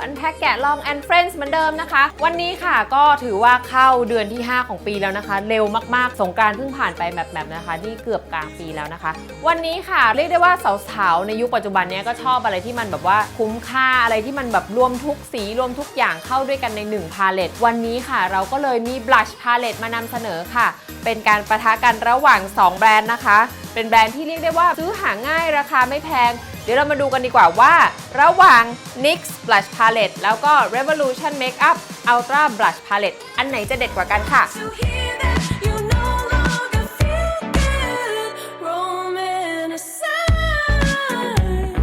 ่ Unpack แกะลอง and Friends เหมือนเดิมนะคะ วันนี้ค่ะก็ถือว่าเข้าเดือนที่ 5 ของปีแล้วนะคะ เร็วมากๆ สงการเพิ่งผ่านไปแบบแบบๆนะคะ นี่เกือบกลางปีแล้วนะคะ วันนี้ค่ะเรียกได้ว่าสาวๆในยุคปัจจุบันเนี้ยก็ชอบอะไรที่มันแบบว่าคุ้มค่าอะไรที่มันแบบรวมทุกสีรวมทุกอย่างเข้าด้วยกันใน1พาเลตวันนี้ค่ะเราก็เลยมี blush palette มานำเสนอค่ะ เป็นการประทะกันระหว่าง 2 แบรนด์นะคะ เป็นแบรนด์ที่เรียกได้ว่าซื้อหาง่ายราคาไม่แพง ดี๋ยวเรามาดูกันดีกว่าว่า ระหว่าง NYX Blush Palette แล้วก็ Revolution Makeup Ultra Blush Palette อันไหนจะเด็ดกว่ากันค่ะ To hear that you no longer feel good, romanticize,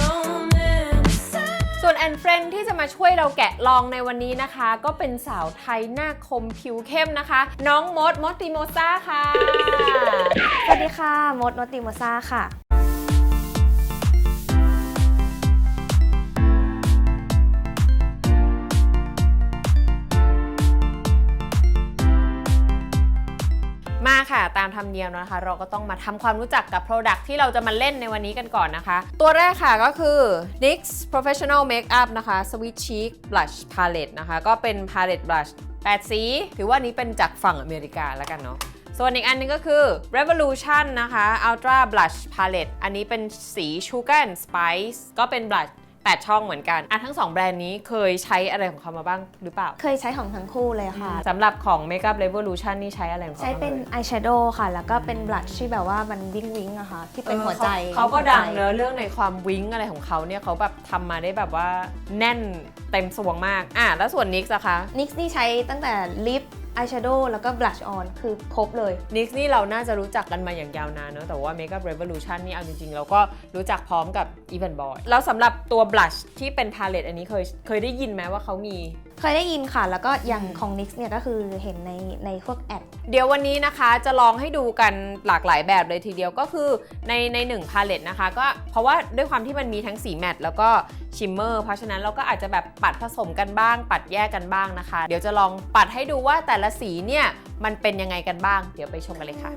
romanticize. ส่วนแอนเฟรนที่จะมาช่วยเราแกะลองในวันนี้นะคะ ก็เป็นสาวไทยหน้าคมผิวเข้มนะคะ น้องมดมดติโมซ่าค่ะ สวัสดีค่ะ มดโนติโมซาค่ะ มาค่ะ ตามธรรมเนียมนะคะ เราก็ต้องมาทำความรู้จักกับ Product ที่เราจะมาเล่นในวันนี้กันก่อนนะคะ ตัวแรกค่ะก็คือ NYX Professional Makeup นะคะ Sweet Cheek Blush Palette นะคะ ก็เป็น Palette Blush 8 สี ถือว่านี้เป็นจากฝั่งอเมริกาแล้วกันเนาะส่วนอีกอันหนึงก็คือ Revolution นะคะ Ultra Blush Palette อันนี้เป็นสี Sugar and Spice ก็เป็น blush 8 ช่องเหมือนกัน อะทั้ง 2 แบรนด์นี้เคยใช้อะไรของเขามาบ้างหรือเปล่า เคยใช้ของทั้งคู่เลยค่ะ สำหรับของ Makeup Revolution นี่ใช้อะไรของเขาใช้เป็นบ้างอ่ย อายแชโดว์ค่ะ แล้วก็เป็นบลัชที่แบบว่ามันวิงวิงอะค่ะ ที่เป็นหัวใจเขาเขาก็ดังหัวใจเนอะเรื่องในความวิ้งอะไรของเขาเนี่ยเขาแบบทำมาได้แบบว่าแน่นเต็มสวงมาก อะแล้วส่วนนิกส์อะคะ นิกนี่ใช้ตั้งแต่ลิป อายแชโดว์แล้วก็บลัชออนคือครบเลย นิกส์นี่เราน่าจะรู้จักกันมาอย่างยาวนานเนอะแต่ว่า Makeup Revolution นี่เอาจริง ๆ เราก็รู้จักพร้อมกับ e v a n Boy แล้วสำหรับตัว blush ที่เป็น palette อันนี้เคยเคยได้ยินไหมว่าเขามี เคยได้ยินค่ะ แล้วก็อย่างของนิกเนี่ยก็คือเห็นในในพวกแอด เดี๋ยววันนี้นะคะจะลองให้ดูกันหลากหลายแบบเลยทีเดียวก็คือในในหนึ่งพาเลตนะคะก็เพราะว่าด้วยความที่มันมีทั้งสีแมตต์แล้วก็ชิมเมอร์เพราะฉะนั้นเราก็อาจจะแบบปัดผสมกันบ้าง ปัดแยกกันบ้างนะคะ เดี๋ยวจะลองปัดให้ดูว่าแต่ละสีเนี่ยมันเป็นยังไงกันบ้าง เดี๋ยวไปชมกันเลยค่ะ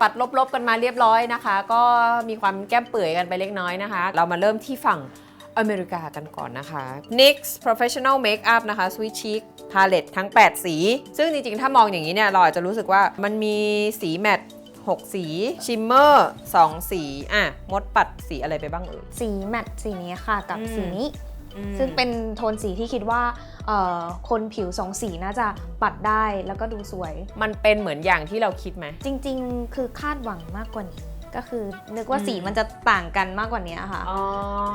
ปัดปัดลบลบๆกันมาเรียบร้อยนะคะ ก็มีความแก้มเปื่อยกันไปเล็กน้อยนะคะ เรามาเริ่มที่ฝั่งอเมริกากันก่อนนะคะ NYX Professional Makeup นะคะ Sweet Cheek Palette ทั้ง 8 สี ซึ่งจริงๆ ถ้ามองอย่างนี้เนี่ย เราอาจจะรู้สึกว่ามันมีสีแมตต์6สีชิมเมอร์2สี อะ มดปัดสีอะไรไปบ้างเอ่ย สีแมตต์สีนี้ค่ะกับอืมสีนี้ ซึ่งเป็นโทนสีที่คิดว่าเอ่อคนผิวสองสีน่าจะปัดได้แล้วก็ดูสวย มันเป็นเหมือนอย่างที่เราคิดไหม จริง ๆ คือคาดหวังมากกว่านี้ ก็คือนึกว่าอืมสีมันจะต่างกันมากกว่านี้ค่ะ อ๋อ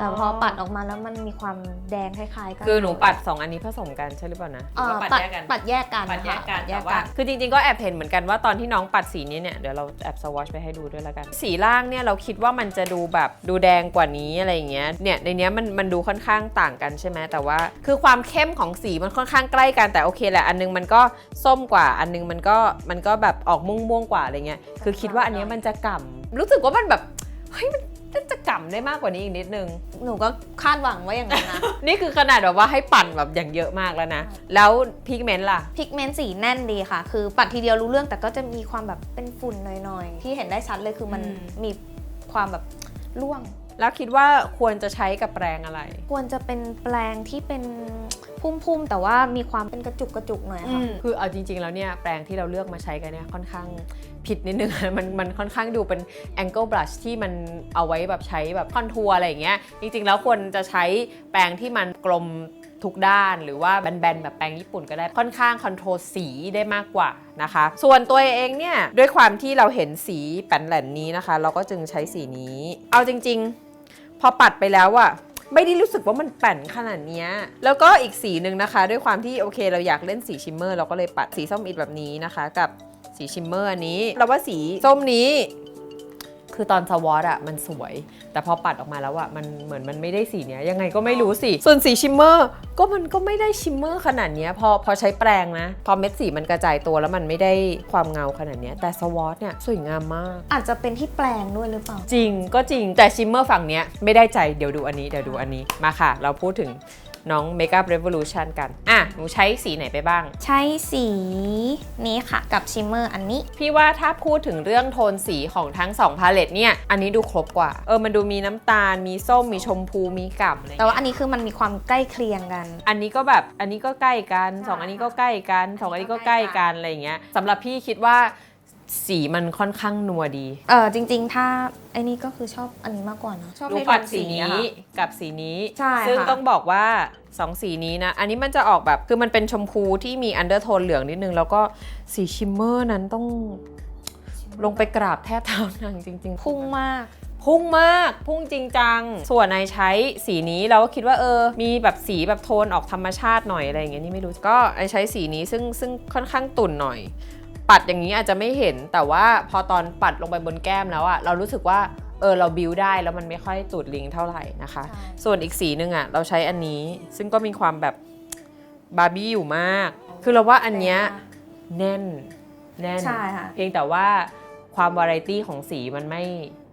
แต่พอปัดออกมาแล้วมันมีความแดงคล้ายๆกันคือหนูปัด 2 อันนี้ผสมกันใช่หรือเปล่านะหเอ่รืออว่าปัปัดดแยกกัน ปัดแยกกันปัดแยกกันค่ะปัดแยแต่กว่ากันคือจริงๆ ก็แอบเห็นเหมือนกันว่าตอนที่น้องปัดสีนี้เนี่ย เดี๋ยวเราแอบสวอชไปให้ดูด้วยแล้วกัน สีล่างเนี่ยเราคิดว่ามันจะดูแบบดูแดงกว่านี้อะไรอย่างเงี้ย เนี่ยในเนี้ยมันมันดูค่อนข้างต่างกันใช่ไหมแต่ว่าคือความเข้มของสีมันค่อนข้างใกล้กันแต่โอเคแหละ อันนึงมันก็ส้มกว่า อันนึงมันก็มันก็แบบออกม่วงม่วงๆกว่าอะไรเงี้ย คือคิดว่าอันเนี้ยมันจะกล่ำรู้สึกว่ามันแบบเฮ้ยมันน่าจะกล่ำได้มากกว่านี้อีกนิดนึง หนูก็คาดหวังว่าอย่างนั้นนะ นี่คือขนาดแบบว่าให้ปั่นแบบอย่างเยอะมากแล้วนะ แล้วพิกเมนต์ล่ะ พิกเมนต์สีแน่นดีค่ะ คือปัดทีเดียวรู้เรื่องแต่ก็จะมีความแบบเป็นฝุ่นหน่อยๆ ที่เห็นได้ชัดเลยคือมันอืม มีความแบบร่วง แล้วคิดว่าควรจะใช้กับแปรงอะไร ควรจะเป็นแปลงที่เป็นพุ่มๆ แต่ว่ามีความเป็นกระจุกกระจุกหน่อยค่ะ คือเอาจริง ๆ แล้วเนี่ยแปรงที่เราเลือกมาใช้กันเนี่ยค่อนข้างผิดนิดนึง มันมันค่อนข้างดูเป็น angle brush ที่มันเอาไว้แบบใช้แบบคอนทัวร์อะไรอย่างเงี้ย จริง ๆ แล้วควรจะใช้แปรงที่มันกลมทุกด้านหรือว่าแบนๆแบบแปรงญี่ปุ่นก็ได้ค่อนข้างคอนโทรลสีได้มากกว่านะคะ ส่วนตัวเองเนี่ย ด้วยความที่เราเห็นสีแป้นแหลนนี้นะคะ เราก็จึงใช้สีนี้ เอาจริง ๆ พอปัดไปแล้วอะไม่ได้รู้สึกว่ามันแป่นขนาดนี้แล้วก็อีกสีหนึ่งนะคะ ด้วยความที่โอเคเราอยากเล่นสีชิมเมอร์ เราก็เลยปัดสีส้มอิดแบบนี้นะคะ กับสีชิมเมอร์อันนี้ เราว่าสีส้มนี้ คือตอนสวอตอะมันสวย แต่พอปัดออกมาแล้วอะมันเหมือนมันไม่ได้สีเนี้ยยังไงก็ไม่รู้สิ ส่วนสีชิมเมอร์ก็มันก็ไม่ได้ชิมเมอร์ขนาดเนี้ยพอพอใช้แปรงนะ พอเม็ดสีมันกระจายตัวแล้วมันไม่ได้ความเงาขนาดเนี้ยแต่สวอตเนี่ยสวยงามมาก อาจจะเป็นที่แปลงด้วยหรือเปล่า จริงก็จริงแต่ชิมเมอร์ฝั่งเนี้ยไม่ได้ใจเดี๋ยวดูอันนี้เดี๋ยวดูอันนี้มาค่ะ เราพูดถึง น้อง Makeup Revolution กัน อะ หนูใช้สีไหนไปบ้าง ใช้สีนี้ค่ะ กับชิมเมอร์อันนี้ พี่ว่าถ้าพูดถึงเรื่องโทนสีของทั้ง 2 พาเลตเนี่ย อันนี้ดูครบกว่า เออ มันดูมีน้ำตาล มีส้ม มีชมพู มีกล่ำอะไรแต่ว่าเงี้ยอันนี้คือมันมีความใกล้เคียงกัน อันนี้ก็แบบ อันนี้ก็ใกล้กันสองใช่อันนี้ก็ใกล้กันสองอันนี้ก็ใกล้กันอะไรอย่างเงี้ยสำหรับพี่คิดว่า สีมันค่อนข้างนัวดีเออจริง ๆ ถ้าไอ้นี่ก็คือชอบอันนี้มากกว่านะชอบดูในโทปัดนสีนี้อะค่ะกับสีนี้ ใช่ซึ่งค่ะต้องบอกว่า2สีนี้นะ อันนี้มันจะออกแบบคือมันเป็นชมพูที่มีอันเดอร์โทนเหลืองนิดนึง แล้วก็สีชิมเมอร์นั้นต้องลงไปกราบแทบเท้านางจริงๆ พุ่งมาก พุ่งมากพุ่งจริงจัง ส่วนนายใช้สีนี้เราก็คิดว่าเออ มีแบบสีแบบโทนออกธรรมชาติหน่อยอะไรอย่างเงี้ยนี่ไม่รู้ ก็ไอใช้สีนี้ซึ่งซึ่งค่อนข้างตุ่นหน่อย ปัดอย่างนี้อาจจะไม่เห็นแต่ว่าพอตอนปัดลงไปบนแก้มแล้วอะเรารู้สึกว่าเออเราบิวได้แล้วมันไม่ค่อยตูดลิงเท่าไหร่นะคะใช่ส่วนอีกสีหนึ่งอะเราใช้อันนี้ซึ่งก็มีความแบบบาร์บี้อยู่มาก คือเราว่าอันเนี้ยแน่นแน่นใช่ค่ะเพียงแต่ว่าความวาไรตี้ของสีมันไม่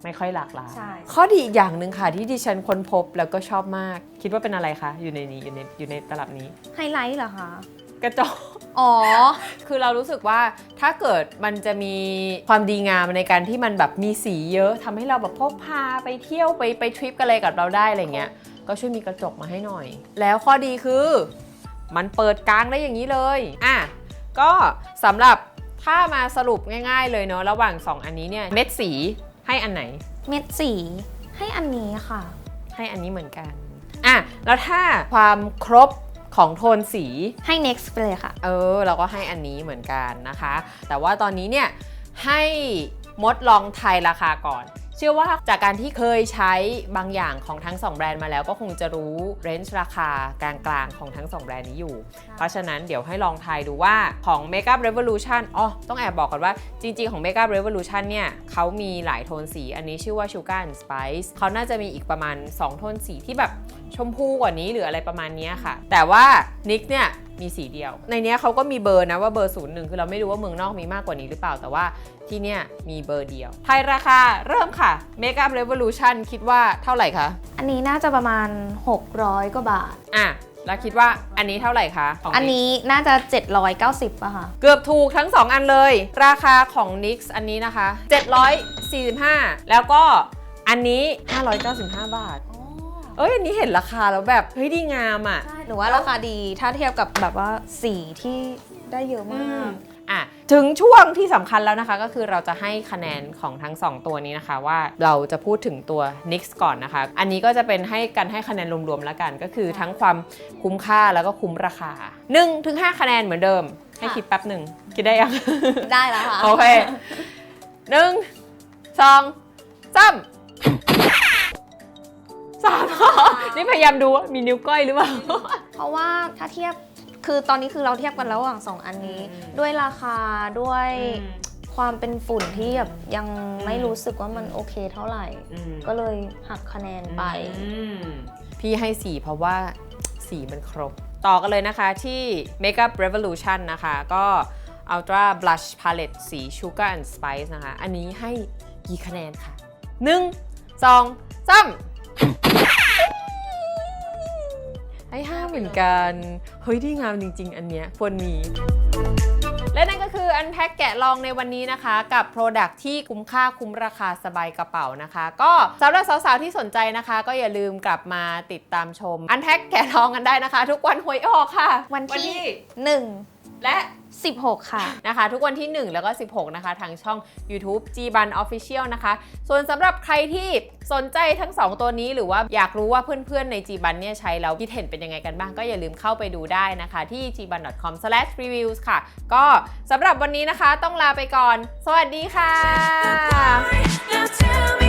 ไม่ค่อยหลากหลายใช่ข้อดีอีกอย่างหนึ่งค่ะที่ดิฉันค้นพบแล้วก็ชอบมาก คิดว่าเป็นอะไรคะ อยู่ในนี้อยู่ในอยู่ในตลับนี้ ไฮไลท์เหรอคะ กระจกอ๋อ คือเรารู้สึกว่าถ้าเกิดมันจะมีความดีงามในการที่มันแบบมีสีเยอะทำให้เราแบบพกพาไปเที่ยวไปไปทริปกันเลยกับเราได้อะไรเงี้ย ก็ช่วยมีกระจกมาให้หน่อย แล้วข้อดีคือ มันเปิดกลางได้อย่างนี้เลย อะ ก็สำหรับถ้ามาสรุปง่ายๆเลยเนาะระหว่าง 2 อันนี้เนี่ยเม็ดสีให้อันไหน เม็ดสีให้อันนี้ค่ะ ให้อันนี้เหมือนกัน อะ แล้วถ้าความครบ ของโทนสี ให้ next ไปเลยค่ะ เออ เราก็ให้อันนี้เหมือนกันนะคะ แต่ว่าตอนนี้เนี่ยให้มดลองทายราคาก่อน เชื่อว่าจากการที่เคยใช้บางอย่างของทั้ง 2 แบรนด์มาแล้วก็คงจะรู้เรนจ์ราคากลางๆของทั้ง 2 แบรนด์นี้อยู่ เพราะฉะนั้นเดี๋ยวให้ลองทายดูว่าของ Makeup Revolution อ๋อต้องแอบบอกก่อนว่าจริงๆของ Makeup Revolution เนี่ยเขามีหลายโทนสี อันนี้ชื่อว่า Sugar and Spice เขาน่าจะมีอีกประมาณ 2 โทนสีที่แบบ ชมพูกว่านี้หรืออะไรประมาณเนี้ยค่ะ แต่ว่า NYX เนี่ยมีสีเดียว ในเนี้ยเขาก็มีเบอร์นะว่าเบอร์01คือเราไม่รู้ว่าเมืองนอกมีมากกว่านี้หรือเปล่าแต่ว่าที่เนี่ยมีเบอร์เดียวทายราคาเริ่มค่ะ Makeup Revolution คิดว่าเท่าไหร่คะ อันนี้น่าจะประมาณ 600กว่าบาท อะแล้วคิดว่าอันนี้เท่าไหร่คะขงอัน NYX นี้น่าจะ 790ป่ะค่ะเกือบถูกทั้ง 2 อันเลย ราคาของ NYX อันนี้นะคะ 745 แล้วก็อันนี้ 595 บาท เอ้ยอันนี้เห็นราคาแล้วแบบเฮ้ยดีงามอะ ใช่หนูว่าราคาดีถ้าเทียบกับแบบว่าสีที่ได้เยอะมาก อะถึงช่วงที่สำคัญแล้วนะคะ ก็คือเราจะให้คะแนนของทั้ง 2 ตัวนี้นะคะว่าเราจะพูดถึงตัว NYX ก่อนนะคะ อันนี้ก็จะเป็นให้กันให้คะแนนรวมๆแล้วกัน ก็คือทั้งความคุ้มค่าแล้วก็คุ้มราคา1ถึง5คะแนนเหมือนเดิม ให้คิดแป๊บหนึ่งคิดได้ยัง ได้แล้วค่ะ โอเคหนึ่งสองสามสามเหรอ นี่พยายามดูว่ามีนิ้วก้อยหรือเปล่า เพราะว่าถ้าเทียบคือตอนนี้คือเราเทียบกันระหว่างสองอันนี้ อืม ด้วยราคาด้วยอืมความเป็นฝุ่นที่แบบยังไม่รู้สึกว่ามันโอเคเท่าไหร่ อืมก็เลยหักคะแนนไป อืมพี่ให้สีเพราะว่าสีมันครบ ต่อกันเลยนะคะที่ Makeup Revolution นะคะ ก็ Ultra Blush Palette สี Sugar and Spice นะคะ อันนี้ให้กี่คะแนนค่ะ 1 2 3 ให้5เหมือนกัน เฮ้ยดีงามจริง ๆ อันเนี้ยควรมีและนั่นก็คืออันแพ็กแกะลองในวันนี้นะคะ กับ Product ที่คุ้มค่าคุ้มราคาสบายกระเป๋านะคะ ก็สำหรับสาวๆที่สนใจนะคะ ก็อย่าลืมกลับมาติดตามชม อันแพ็กแกะลองกันได้นะคะ ทุกวันหวยออกค่ะ วันที่ 1 และ 16 ค่ะ นะคะ ทุกวันที่ 1 แล้วก็ 16 นะคะ ทางช่อง YouTube G Ban Official นะคะ ส่วนสำหรับใครที่สนใจทั้ง 2 ตัวนี้หรือว่าอยากรู้ว่าเพื่อนๆ ใน G Ban เนี่ยใช้แล้วคิดเห็นเป็นยังไงกันบ้าง ก็อย่าลืมเข้าไปดูได้นะคะ ที่ gban.com/reviews ค่ะ ก็สำหรับวันนี้นะคะต้องลาไปก่อน สวัสดีค่ะ Now tell me